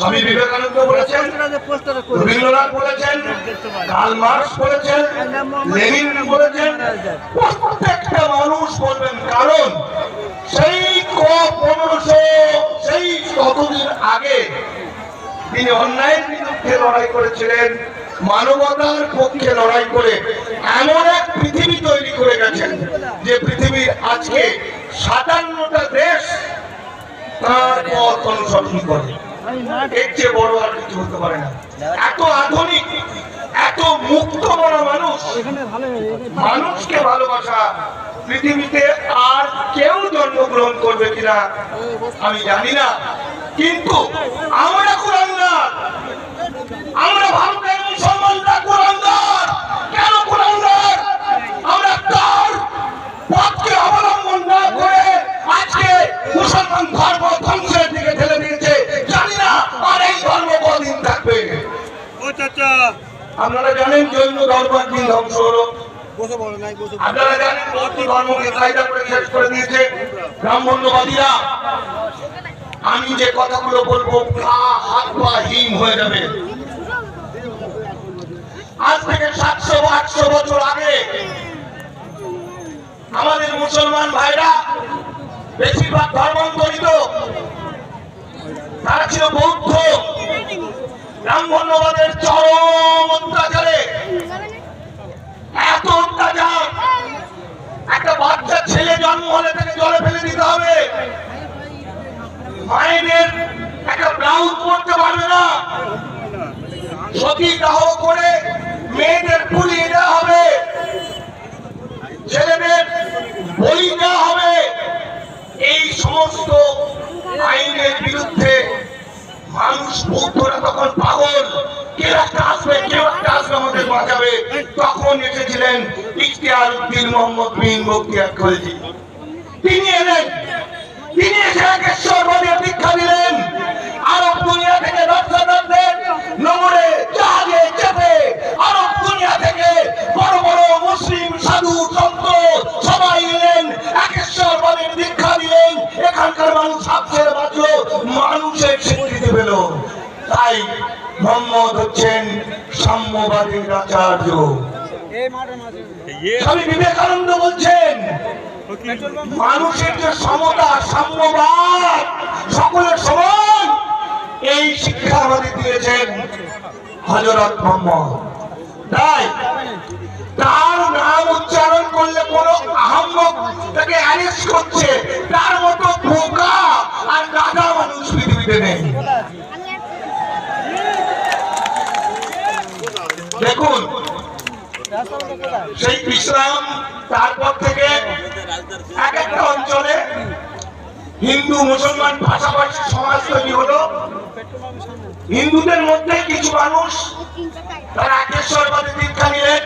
স্বামী বিবেকানন্দ বলেছেন, রবীন্দ্রনাথ বলেছেন, Karl Marx বলেছেন, লেনিন বলেছেন, প্রত্যেকটা মানুষ বলবেন কারণ সেই ক পনেরোশো, সেই কতদিন আগে তিনি অন্যায়ের বিরুদ্ধে লড়াই করেছিলেন, মানবতার পক্ষে লড়াই করে এমন এক পৃথিবী তৈরি করে গেছেন যে পৃথিবীর আজকে সাতান্নটা দেশ তার পথ অনুসরণ করে এর চেয়ে বড় আর কিছু হতে পারে না। এত আধুনিক, এত মুক্ত বড় মানুষ, মানুষকে ভালোবাসা, পৃথিবীতে আর কেউ জন্মগ্রহণ করবে কিনা, আমি জানি না। কিন্তু আমরা কোরআনদার আমরা ভারতের মুসলমানরা কোরআনদার কেন কোরআনদার আমরা তার পথকে অবলম্বন না করে আজকে মুসলমান ধর্ম ধ্বংসের দিকে ঠেলে দিয়েছে জানি না আর এই ধর্ম কদিন থাকবে আপনারা জানেন জৈন ধর্ম একদিন ধ্বংস হলো। আপনারা জানেন বৌদ্ধ ধর্মকে কায়দা করে শেষ করে দিয়েছে ব্রাহ্মণ্যবাদীরা আমি যে কথাগুলো বলব পা হাত পা হিম হয়ে যাবে। আজ থেকে সাতশো আটশো বছর আগে আমাদের মুসলমান ভাইরা বেশিরভাগ ধর্মান্তরিত। তারা ছিল বৌদ্ধ। ব্রাহ্মণ্যবাদের চরম অত্যাচারে। এত অত্যাচার। একটা বাচ্চা ছেলে জন্ম হলে তাকে জলে ফেলে দিতে হবে। মায়েদের একটা ব্লাউজ পরতে পারবে না। সতী দাহ মানুষ বৌদ্ধরা তখন পাগল। কেউ একটা আসবে কেউ একটা আসবে আমাদের বাঁচাবে? তখন এসেছিলেন ইখতিয়ার উদ্দিন মোহাম্মদ বিন খলজি। তিনি এলেন। তিনি এসে একেশ্বরবাদের দীক্ষা দিলেন। আরব স্বীকৃতি পেল। তাই মোহাম্মদ হচ্ছেন সাম্যবাদীর আচার্য। স্বামী বিবেকানন্দ বলছেন, মানুষের যে সমতা, সাম্যবাদ, সকলের সমান, এই শিক্ষা আমাদের দিয়েছেন হজরত মোহাম্মদ। তাই তার নাম উচ্চারণ করলে কোন আহম্মক তাকে অ্যারেস্ট করছে তার মতো বোকা আর গাধা পৃথিবীতে নেই দেখুন, সেই বিশ্রাম তারপর থেকে এক একটা অঞ্চলে হিন্দু, মুসলমান পাশাপাশি সমাজ তৈরি হলো। হিন্দুদের মধ্যে কিছু মানুষ তারা একেশ্বরবাদী দীক্ষা নিলেন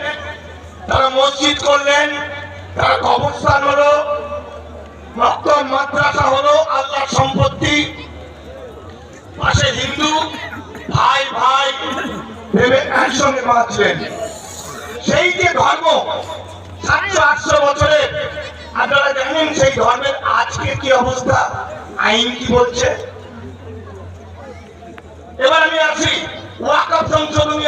একসঙ্গে সেই যে ধর্ম, সাতশো আটশো বছরের আপনারা জানেন সেই ধর্মের আজকে কি অবস্থা? আইন কি বলছে? এবার আমি আসি, ওয়াকফ সংশোধনী